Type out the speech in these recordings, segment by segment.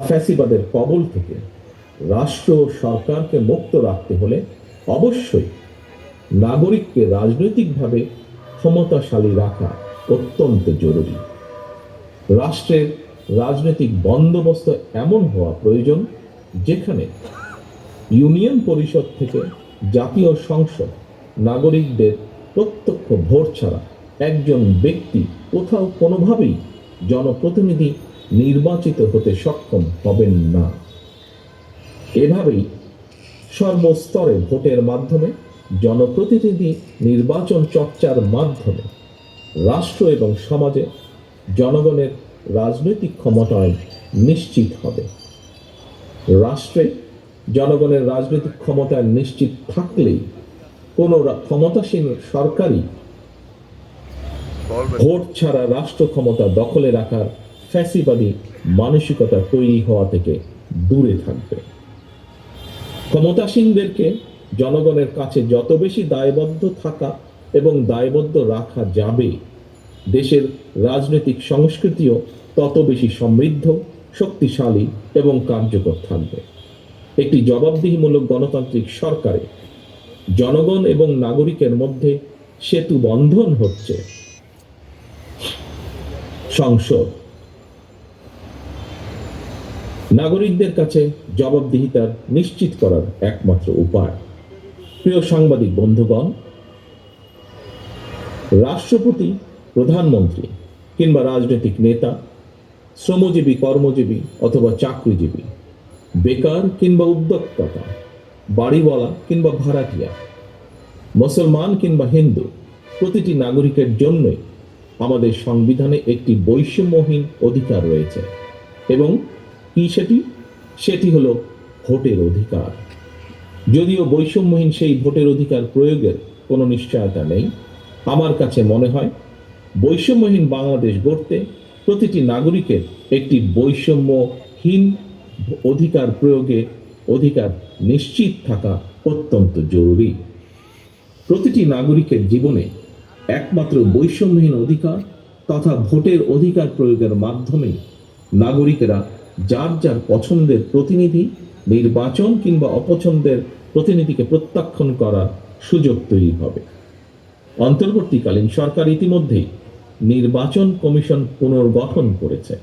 ফ্যাসিবাদের কবল থেকে রাষ্ট্র ও সরকারকে মুক্ত রাখতে হলে অবশ্যই নাগরিককে রাজনৈতিকভাবে ক্ষমতাশালী রাখা অত্যন্ত জরুরি। রাষ্ট্রের রাজনৈতিক বন্দোবস্ত এমন হওয়া প্রয়োজন যেখানে ইউনিয়ন পরিষদ থেকে জাতীয় সংসদ নাগরিকদের প্রত্যক্ষ ভোট ছাড়া একজন ব্যক্তি কোথাও কোনোভাবেই জনপ্রতিনিধি নির্বাচিত হতে সক্ষম হবেন না। এভাবেই সর্বস্তরে ভোটের মাধ্যমে জনপ্রতিনিধি নির্বাচন চর্চার মাধ্যমে রাষ্ট্র এবং সমাজে জনগণের রাজনৈতিক ক্ষমতায়ন নিশ্চিত হবে। রাষ্ট্রে জনগণের রাজনৈতিক ক্ষমতায়ন নিশ্চিত থাকলেই কোনো ক্ষমতাসীন সরকারই ভোট ছাড়া রাষ্ট্র ক্ষমতা দখলে রাখার ফ্যাসিবাদী মানসিকতা তৈরি হওয়া থেকে দূরে থাকবে। ক্ষমতাসীনদেরকে জনগণের কাছে যত বেশি দায়বদ্ধ থাকা এবং দায়বদ্ধ রাখা যাবে, দেশের রাজনৈতিক সংস্কৃতিও তত বেশি সমৃদ্ধ, শক্তিশালী এবং কার্যকর থাকবে। একটি জবাবদিহিমূলক গণতান্ত্রিক সরকারে জনগণ এবং নাগরিকের মধ্যে সেতু বন্ধন হচ্ছে। সংসদ নাগরিকদের কাছে জবাবদিহিতার নিশ্চিত করার একমাত্র উপায়। প্রিয় সাংবাদিক বন্ধুগণ, রাষ্ট্রপতি, প্রধানমন্ত্রী কিংবা রাজনৈতিক নেতা, শ্রমজীবী, কর্মজীবী অথবা চাকরিজীবী, বেকার কিংবা উদ্যোক্তা, বাড়িওয়ালা কিংবা ভাড়াটিয়া, মুসলমান কিংবা হিন্দু, প্রতিটি নাগরিকের জন্যই আমাদের সংবিধানে একটি বৈষম্যহীন অধিকার রয়েছে এবং কি সেটি? সেটি হলো ভোটের অধিকার। যদিও বৈষম্যহীন সেই ভোটের অধিকার প্রয়োগের কোনো নিশ্চয়তা নেই, আমার কাছে মনে হয় বৈষম্যহীন বাংলাদেশ গড়তে প্রতিটি নাগরিকের একটি বৈষম্যহীন অধিকার প্রয়োগে অধিকার নিশ্চিত থাকা অত্যন্ত জরুরি। প্রতিটি নাগরিকের জীবনে একমাত্র বৈষম্যহীন অধিকার তথা ভোটের অধিকার প্রয়োগের মাধ্যমে নাগরিকেরা যার যার পছন্দের প্রতিনিধি, নির্বাচন কিংবা অপছন্দের প্রতিনিধিকে প্রত্যাখ্যান করার সুযোগ তৈরি হবে। অন্তর্বর্তীকালীন সরকার ইতিমধ্যেই নির্বাচন কমিশন পুনর্গঠন করেছে।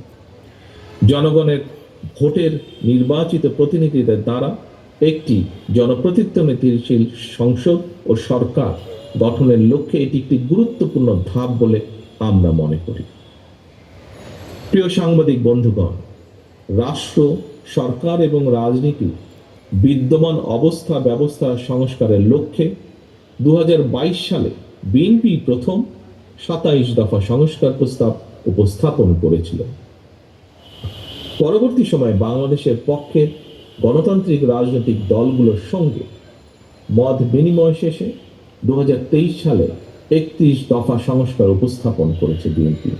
জনগণের ভোটের নির্বাচিত প্রতিনিধিদের দ্বারা একটি জনপ্রতিনিধিশীল সংসদ ও সরকার গঠনের লক্ষ্যে এটি একটি গুরুত্বপূর্ণ ধাপ বলে আমরা মনে করি। প্রিয় সাংবাদিক বন্ধুগণ রাষ্ট্র, সরকার এবং রাজনীতি বিদ্যমান অবস্থা ব্যবস্থা সংস্কারের লক্ষ্যে দু হাজার বাইশ সালে বিএনপি প্রথম সাতাইশ দফা সংস্কার প্রস্তাব উপস্থাপন করেছিল। পরবর্তী সময়ে বাংলাদেশের পক্ষে গণতান্ত্রিক রাজনৈতিক দলগুলোর সঙ্গে মত বিনিময় শেষে দু হাজার তেইশ সালে একত্রিশ দফা সংস্কার উপস্থাপন করেছে বিএনপি।